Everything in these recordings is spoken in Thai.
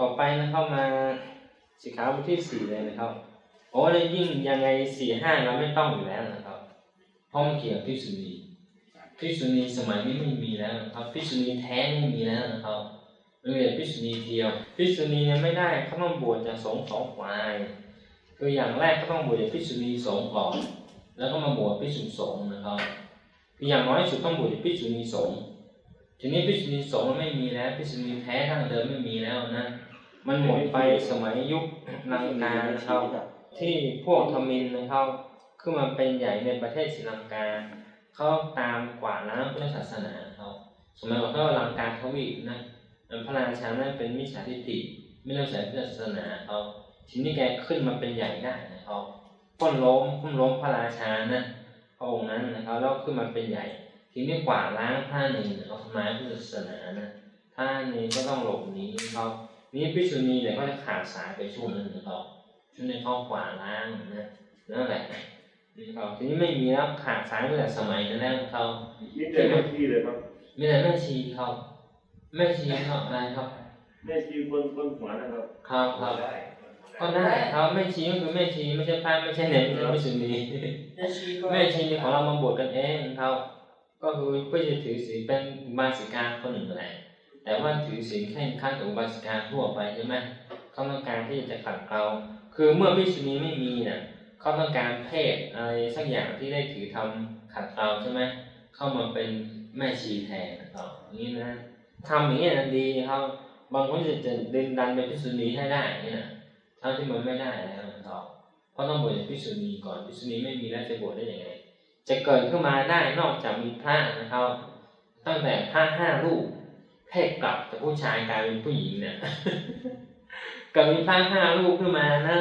ต่อไปนะครับมาสิกขาบทที่สี่เลยนะครับโอ้แล้วยิ่งยังไงสี่ห้าเราไม่ต้องอยู่แล้วนะครับเพราะมันเกี่ยวกับพิกษุณีพิกษุณีสมัยนี้ไม่มีแล้วนะครับพิกษุณีแท้ไม่มีแล้วนะครับเหลือพิกษุณีเดียวพิกษุณีเนี่ยไม่ได้เขาต้องบวชจากสงฆ์สองฝ่ายคืออย่างแรกก็ต้องบวชจากพิกษุณีสงฆ์ก่อน แล้วก็มาบวชพิกษุสงฆ์นะครับคืออย่างน้อยสุดต้องบวชจากพิกษุณีสงฆ์ทีนี้พิกษุณีสงฆ์ไม่มีแล้วพิกษุณีแท้ดั้งเดิมไม่มีแล้วนะ มันหมดไปสมัยยุคลังกานะครับที่พวกทมินนะครับขึ้นมาเป็นใหญ่ในประเทศศรีลังกาเขาตามกวาดล้างพุทธศาสนาเขาสมัยก่อนเขาลังกาทวีปนะพระราชานั้นเป็นมิจฉาทิฏฐิไม่เลื่อมใสพุทธศาสนาเขาทีนี้แกขึ้นมาเป็นใหญ่ได้นะครับพ้นล้มพ้นล้มพระราชานะพระองค์นั้นนะครับแล้วขึ้นมาเป็นใหญ่ ทีนี้กวาดล้างท่านหนึ่งนะครับทำลายพุทธศาสนานะท่านนี้ก็ต้องหลบหนีเขา นี่พิษุณีเนี่ยก็จะขาดสายไปช่วงหนึงนะครับช่วงนี้เขากวาดล้างนะนั่นแหละนี่เขาทีนี้ไม่มีแล้วขาดสายตั้งแต่สมัยนั้นแล้วเขานี่แต่แม่ชีเลยครับมีแต่แม่ชีเขาแม่ชีเขาอะไรครับแม่ชีคนคนหัวนะครับครับครับก็ได้ครับแม่ชีก็คือแม่ชีไม่ใช่พระไม่ใช่เนรไม่ใช่พิษุณีแม่ชีก็แม่ชีของเรามาบวชกันเองเขาก็คือเพื่อจะถือศีลเป็นอุบาสิกาคนหนึ่งแหละ แต่ว่าถือศีลแค่ขั้นอุบาสิกาทั่วไปใช่ไหมเขาต้องการที่จะขัดเกลาคือเมื่อพิษุณีไม่มีเนี่ยเขาต้องการเพศอะไรสักอย่างที่ได้ถือทำขัดเกลาใช่ไหมเข้ามาเป็นแม่ชีแทนนะครับอย่างนี้นะทำอย่างนี้นะดีครับบางคนจะจะดึงดันเป็นพิษุณีให้ได้เนี่ยทั้งที่มันไม่ได้แล้วนะครับเพราะต้องบวชจากพิษุณีก่อนพิษุณีไม่มีแล้วจะบวชได้ยังไงจะเกิดขึ้นมาได้นอกจากมีพระนะครับ ตั้งแต่พระห้ารูป เพศกลับจากผู้ชายกลายเป็นผู้หญิงเนี่ยเกิดมีพระห้ารูปขึ้นมานะ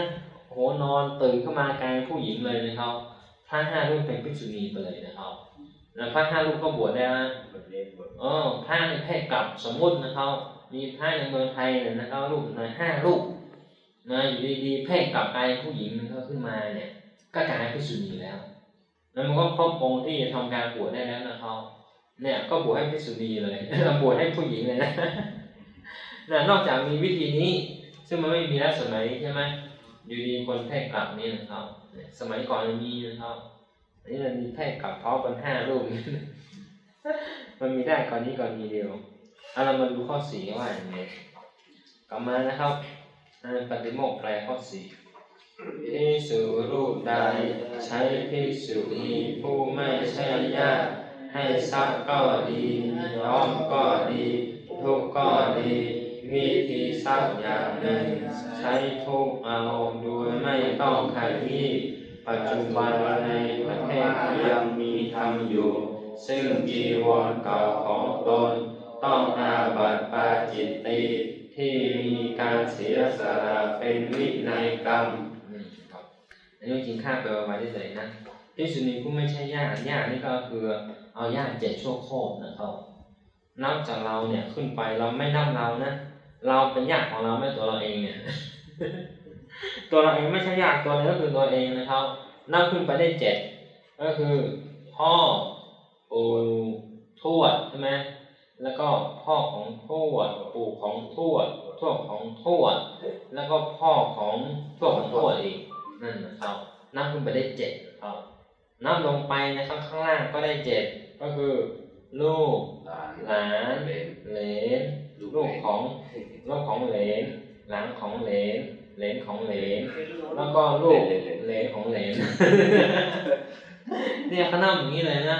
โหนอนตื่นขึ้นมากลายเป็นผู้หญิงเลยนะครับพระห้ารูปเป็นพิษุณีไปเลยนะครับแล้วพระห้ารูปก็บวชได้นะเออพระในเพศกลับสมมุตินะครับ มีพระในเมืองไทยเนี่ยนะครับรูปหน่อยห้ารูปนะอยู่ดีๆเพศกลับกลายเป็นผู้หญิงเขาขึ้นมาเนี่ย ก็กลายเป็นพิษุณีแล้วแล้วมันก็ครบองค์ที่จะทำการบวชได้แล้วนะครับ เนี่ยก็บวชให้พิษุณีเลยบวชให้ผู้หญิงเลยนะนะนอกจากมีวิธีนี้ ซึ่งมันไม่มีแล้วสมัยนี้ใช่ไหมอยู่ดีคนเพศกลับนี่นะครับ สมัยก่อนมันมีนะครับอันนี้มันมีเพศกลับพร้อมกันห้ารูปมันมีได้ก่อนนี้ก่อนนี้เดียวเอาเรามาดูข้อสี่ว่าอย่างไรกลับมานะครับปฏิโมกข์แปลข้อสี่พิสุรูปใดใช้พิสุณีผู้ไม่ใช่ญาติ ให้ทรัพย์ก็ดีย้อมก็ดี ทุกก็ดีวิธีทรัพย์อย่างหนึ่งใช้ทุกข์เอาโดยไม่ต้องขยี้ปัจจุบันในประเทศยังมีทำอยู่ ซึ่งจีวรเก่าของตน ต้องอาบัติปาจิตติที่มีการเสียสละเป็นวินัยกรรมครับอันนี้จริงค่าไปไว้ได้เลยนะ พิสุนีผู้ไม่ใช่ญาติญาตินี่ก็คือเอาญาติเจ็ดชั่วโคตรนะครับนับจากเราเนี่ยขึ้นไปเราไม่นับเรานะ เราเป็นญาติของเราไม่ตัวเราเองเนี่ย ตัวเราเองไม่ใช่ญาติตัวนี้ก็คือตัวเองนะครับนับขึ้นไปได้เจ็ดก็คือพ่อปู่ทวดใช่ไหมแล้วก็พ่อของทวดปู่ของทวดทวดของทวดแล้วก็พ่อของทวดของทวดอีกนั่นนะครับนับขึ้นไปได้เจ็ดนะครับ นับลงไปนะครับข้างล่างก็ได้เจ็ดก็คือ ลูกหลานเหลนลูกของลูกของเหลนหลานของเหลนเหลนของเหลนแล้วก็ลูกเหลนของเหลนเนี่ยเขานับอย่างนี้เลยนะ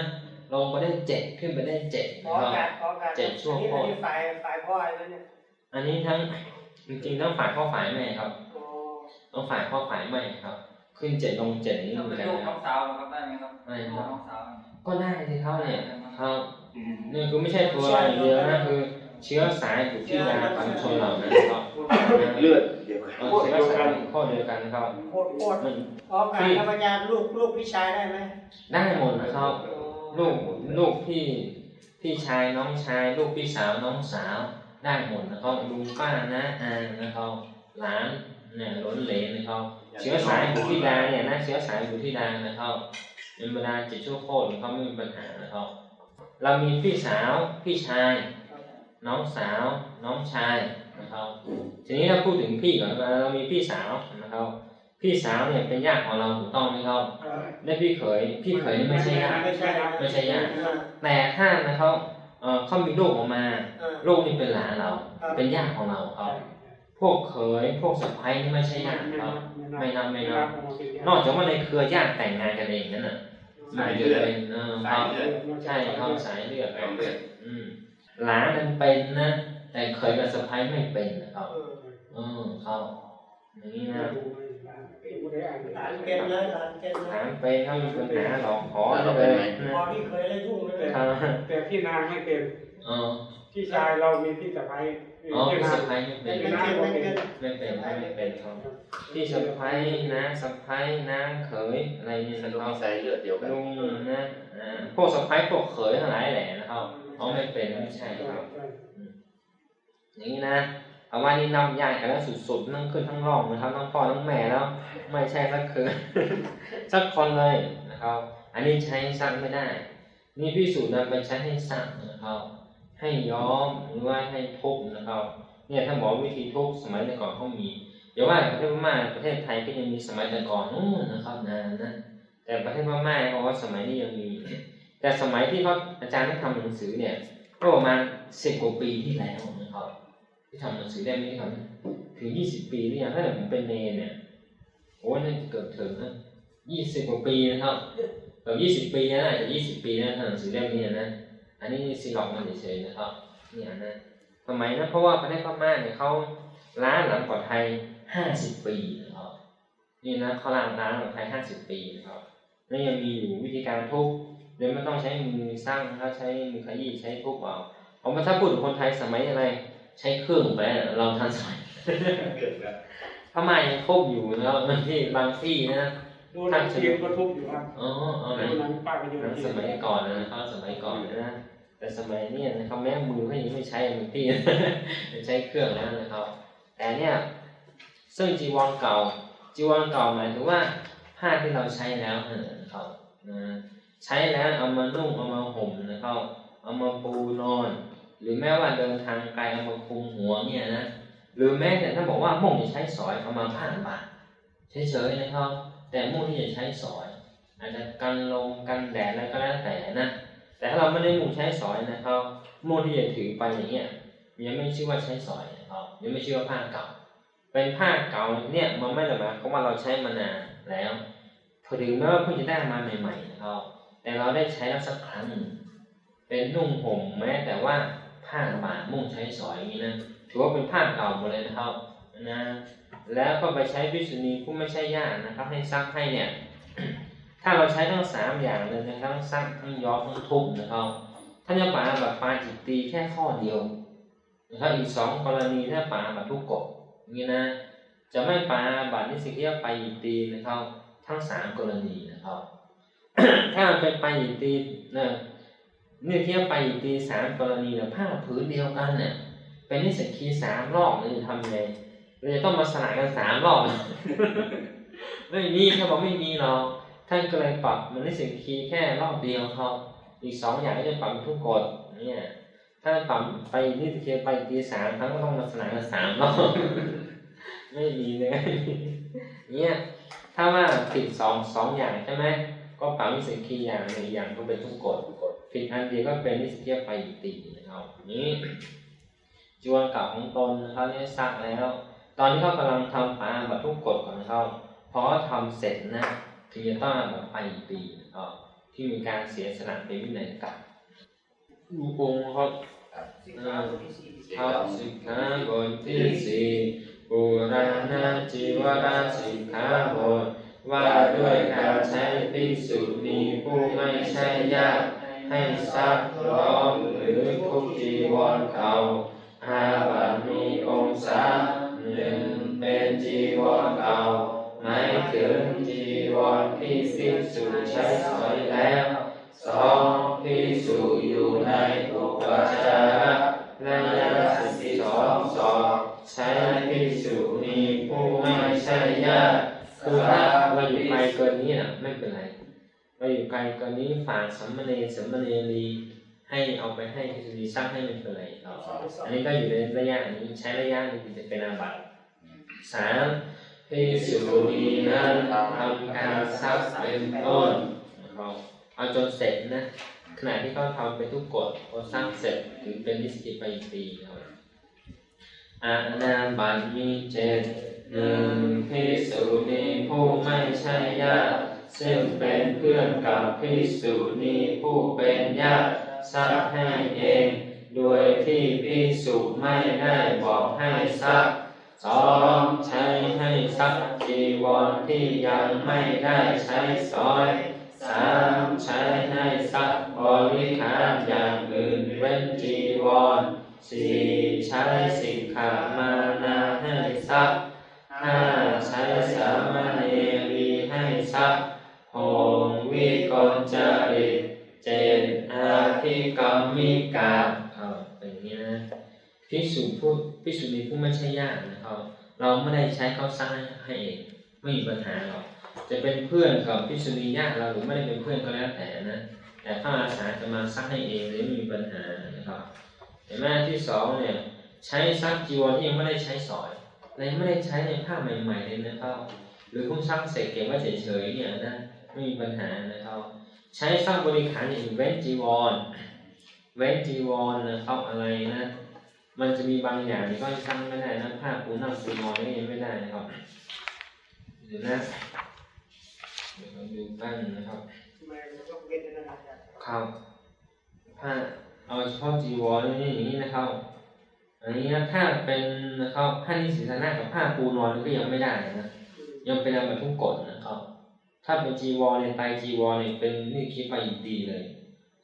ลงไปได้เจ็ดขึ้นไปได้เจ็ดขนะอคการัรบขอการเจ็ดชั่วโคตรอันนี้ฝ่ายฝ่ายพ่ออะไรเนี่ยอันนี้ทั้งจริงๆต้องฝ่ายพ่อฝ่ายแม่ครับโอ้ต้องฝ่ายพ่อฝ่ายแม่ครับ ขึ้นเจ็ดลงเจ็ดนี่ถ้าเหมืเป็อนนกันลูกนะคน้รัอบงสาวนะครับได้ไหมครับอะไรลูคกรับน้องสาวก็ได้สิเขาเนี่ยครับนี่คือไม่ใช่ตัวเราอย่างเดียวนะคือ เชื้อสายอยู่ที่ดาพันชนเหล่านั้นครับเลือดเดี๋ยวเออเชื้อสายข้อเดียวกันครับโคตรโคตรมันขอการธรรมญาลูกลูกพี่ชายได้ไหมได้หมดนะครับ ลูกลูกพี่พี่ชายน้องชาย ลูกพี่สาวน้องสาวได้หมดนะครับลุงป้านะอานะครับหลานเนี่ยหล้นเหลนนะครับ เชื้อสายบุตรธิดาเนี่ยนะเชื้อสายบุตรธิดานะครับเป็นบรรดาจิตชั่วโคตรเขาไม่มีปัญหานะครับ เรามีพี่สาวพี่ชาย น้องสาว น้องชายนะครับทีนี้ถ้าพูดถึงพี่ก่อนเรามีพี่สาวนะครับ พี่สาวเนี่ยเป็นญาติของเราถูกต้องไหมครับเออและพี่เขยพี่เขยไม่ใช่ญาติไม่ใช่ญาติแต่ถ้านะครับเอ่อเขามีลูกออกมาลูกนี่เป็นหลานเรา เป็นเป็นญาติของเราครับ พวกเขยพวกสะใภ้นี่ไม่ใช่ญาติครับไม่นับไม่นับนอกจากว่าในเครือญาติแต่งงานกันเองนั่นน่ะสายมันเลืจะอดเป็นเออคสารัยบเลือดใช่เขาสายเลือดสายเลือดอืมหลานนั้นเป็นนะแต่เคยกับสะพ้ายไม่เป็นนะครับเออเออเขาอย่างนี้นะหลานเป็นเลยหลานเป็นเลถายมเป็นเขามีปัญหาหลอกขอเราเลเป็นยไหมพอที่เคยได้ยุ่งเลยครับแต่พี่นางไม่เป็นเออพี่ชายเรามีพี่สะพ้าย อ๋อพี่พี่นาสะงพ้ายไม่เป็ไม่นเป็นไม่เป็นไม่เป็นไม่เป็นครับ พี่สะพ้ายนะสะพ้ายน้าเขยอะไรเนี่ยมันนะต้คองรับมีสายเลือดเดียวกันลุงนะอ่าพวกสะพ้ายพวกเขยทั้งหลายแหละนะครับเขาไม่เป็นไม่ใช่ครับ อย่างนี้นะเอาว่านี่นำญาติกันแล้วสุดๆนั่งขึ้นทั้งร่องนะครับทั้งพ่อทั้งแม่แล้ว ไม่ใช่สักคืน สักคนเลยนะครับ อันนี้ใช้ซักไม่ได้ นี่พิสูจน์นำไปใช้ให้ซักนะครับ ให้ย้อมหรือว่าให้ทุบนะครับ เนี่ยถ้าบอกวิธีทุบสมัยแต่ก่อนเขามีอย่าว่าประเทศพม่าประเทศไทยก็ยังมีสมัยแต่ก่อนนู่นนะครับนานนะแต่ประเทศพม่าเขาว่าสมัยนี้ยังมี แต่สมัยที่เขาอาจารย์ที่ทำหนังสือเนี่ยก็ประมาณสิบกว่าปีที่แล้วนะครับที่ทำหนังสือได้ไม่ได้ทำถึงยี่สิบปีหรือยังถ้าผมเป็นเนเนี่ยโอ้ยน่าจะเกือบถึงนะยี่สิบกว่าปีนะครับเกือบยี่สิบปีนะอาจจะยี่สิบปีนะทำหนังสือเล่มนี้นะ อันนี้ซีล็อกมันเฉยๆนะครับเนี่ยนะทำไมนะเพราะว่าประเทศพม่าเนี่ยเขาล้าหลังกว่าไทยห้าสิบปีนะครับนี่นะเขาล้าล้าหลังกว่าไทยห้าสิบปีนะครับแล้วยังมีอยู่วิธีการทุบเดี๋ยวไม่ต้องใช้มือสร้างนะครับใช้มือขยี้ใช้ทุบเอาเอามาถ้าพูดถึงคนไทยสมัยอะไร ใช้เครื่องไปแล้วเราทันสมัยเกิดแล้วพม่ายังทุบอยู่นะครับบางที่บางที่นะ ดูหนังจีนก็ทุบอยู่ครับอ๋อเอาไหนดูหนังป้าไปดูหนังสมัยก่อนนะครับสมัยก่อนนะแต่สมัยเนี้ยนะครับแม้มือเขายังไม่ใช้บางที่ใช้เครื่องแล้วนะครับ แต่เนี่ยซึ่งจีวรเก่า จีวรเก่าหมายถึงว่าผ้าที่เราใช้แล้วนะครับนะใช้แล้วเอามานุ่งเอามาห่มนะครับเอามาปูนอน หรือแม้ว่าเดินทางไกลเอามาคลุมหัวเนี่ยนะหรือแม้แต่ถ้าบอกว่ามุ่งจะใช้สอยเอามาผ้าบาทเฉยๆนะครับ แต่มุ่งที่จะใช้สอยอาจจะกันลมกันแดดอะไรก็แล้วแต่นะแต่ถ้าเราไม่ได้มุ่งใช้สอยนะครับมุ่งที่จะถือไปอย่างเงี้ยยังไม่ชื่อว่าใช้สอยนะครับยังไม่ชื่อว่าผ้าเก่า เป็นผ้าเก่าเนี่ยมันไม่ได้หมายความว่าเราใช้มานานแล้วถึงแม้ว่าเพิ่งจะได้มาใหม่ ๆ นะครับ แต่เราได้ใช้แล้วสักครั้งหนึ่งเป็นนุ่งห่มแม้แต่ว่าผ้าบาทมุ่งใช้สอยอย่างนี้นะถือว่าเป็นผ้าเก่าหมดเลยนะครับนะ แล้วก็ไปใช้พิษุณีผู้ไม่ใช่ญาตินะครับ ให้ซักให้เนี่ย ถ้าเราใช้ทั้งสามอย่างเลยนะครับทั้งซักทั้งย้อมทั้งทุบนะครับท่านจะป่าแบบปาจิตตีแค่ข้อเดียวนะครับอีกสองกรณีถ้าป่าแบบทุกกฎอย่างนี้นะ จะไม่ป่าบัตรนิสิตที่ไปยิตีนะครับ ทั้งสามกรณีนะครับ ถ้าเป็นไปยิตีนี่ยเนี่เทียบไปยิตีสามกรณีเนี่ยผ้าผืนเดียวกันเนี่ยเป็นนิสิตคีสามรอบเราจะทำไง เราจะต้องมาสลายกันสามรอบ ไม่มีเขาบอกไม่มีหรอกท่านก็เลยปรับมันนิสิตคีแค่รอบเดียวครับอีกสองอย่างก็จะปรับเป็นทุกกฎเนี่ยถ้าปรับไปนิสิตคีไปตีสามครั้งก็ต้องมาสลายกันสามรอบไม่มีเลยเนี่ยถ้าว่าผิดสองสองอย่างใช่ไหมก็ปรับนิสิตคีอย่างหนึ่งอย่างก็เป็นทุกกฎผิดอันเดียวก็เป็นนิสิตคีไปตีนะครับนี้จวนเก่าของตนนะครับเนี่ยซักแล้ว ตอนที่เขากำลังทำปาบัตทุกกฎของเขาพอทำเสร็จนะถึงจะต้องแบบไปอีกปีนะครับที่มีการเสียสละเป็นวินัยกรรมอุปงค์ครับสิบสามที่สี่ข้าสิกขาบทที่สี่ปุราณาจิวราสิกขาบทว่าด้วยการใช้ภิกษุณีผู้ไม่ใช่ญาติให้ซักร้อมหรือทุกจีวรเก่า อยู่ไกลเกินนี้ฝากสัมมเนรสัมมเนรีให้เอาไปให้พิสุนีซักให้มันเป็นไรครับอันนี้ก็อยู่ในระยะนี้ใช้ระยะนี้ถึงจะเป็นอาบัติสามพิสุนีนั้นทำการซักเป็นต้นนะครับเอาจนเสร็จนะขณะที่เขาทำเป็นทุกกฎพอสร้างเสร็จถึงเป็นนิสกิไปอีกปีครับอาณาบัตมีเจตหนึ่งพิสุนีผู้ไม่ใช่ญาติ ซึ่งเป็นเพื่อนกับพิสุนีผู้เป็นญาติซักให้เอง โดยที่พิสุไม่ได้บอกให้ซักสองใช้ให้ซักจีวรที่ยังไม่ได้ใช้สอยสามใช้ให้ซักบริขารอย่างอื่นเว้นจีวรสี่ใช้สิกขามานาให้ซักห้าใช้สามเณรีให้ซัก หกวิกลจริตเจ็ดอาภิกรรมิกาเออเป็นอย่างนี้นะพิสูจผู้พิสูจนีผู้ไม่ใช่ญาตินะครับเราไม่ได้ใช้เขาซักให้เองไม่มีปัญหาหรอกจะเป็นเพื่อนกับพิษุณีญาติเราหรือไม่ได้เป็นเพื่อนก็แล้วแต่นะแต่ถ้าอาสาจะมาซักให้เองเลยไม่มีปัญหานะครับเห็นไหมที่สองเนี่ยใช้ซักจีวรที่ยังไม่ได้ใช้สอยและไม่ได้ใช้ในผ้าใหม่ๆเลยนะครับหรือเพิ่งซักเสร็จเก็บไว้เฉยๆเนี่ยนะ ไม่มีปัญหานะครับ ใช้ซักบริขารอย่างเว้นจีวร เว้นจีวรนะครับอะไรนะ มันจะมีบางอย่างที่ก็ซักไม่ได้นะผ้าปูนั่งปูนอนนี่ยังไม่ได้นะครับเดี๋ยวนะเดี๋ยวเราดูตั้งนะครับอาจารย์ครับถ้าเอาเฉพาะจีวรนี่อย่างนี้นะครับอันนี้นะถ้าเป็นนะครับผ้านิสิตนะกับผ้าปูนอนก็ยังไม่ได้นะยังเป็นอะไรทุกกฎนะครับ ถ้าเป็นจีวรเนี่ยไตรจีวรเนี่ยเป็นนี่คิดไปอีกดีเลย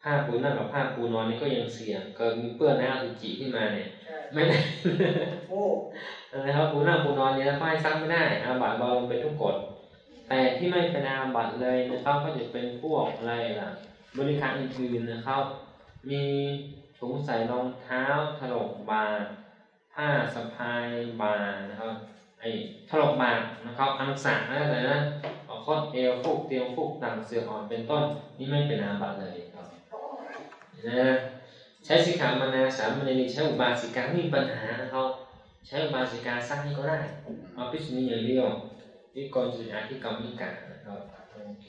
ผ้าปูนั่งกับผ้าปูนอนนี่ก็ยังเสี่ยงเกิดมีเปื้อนน้ำอสุจิขึ้นมาเนี่ยใช่ไม่ได้โอ้นะครับปูนั่งปูนอนเนี่ยถ้าให้ซักไม่ได้อาบัติเบาลงเป็นทุกกฎแต่ที่ไม่เป็นอาบัติเลยนะครับก็จะเป็นพวกอะไรล่ะ บริการอื่นๆนะครับ มีถุงใส่รองเท้าถลกบาทผ้าสะพายบาทนะครับไอ้ถลกบาทนะครับอังสะอะไรนะเอา คอดเอวฟุกเตียงฟุกต่างเสืออ่อนเป็นต้น นี่ไม่เป็นอาบัติเลยครับนะใช้สิกขามานาสามเณรใช้อุบาสิกาไม่มีปัญหานะครับใช้อุบาสิกาสร้างให้ก็ได้เอาพิษนี้อย่างเดียวที่ก่อนจะอาธิกรรมนิกานะครับโอเค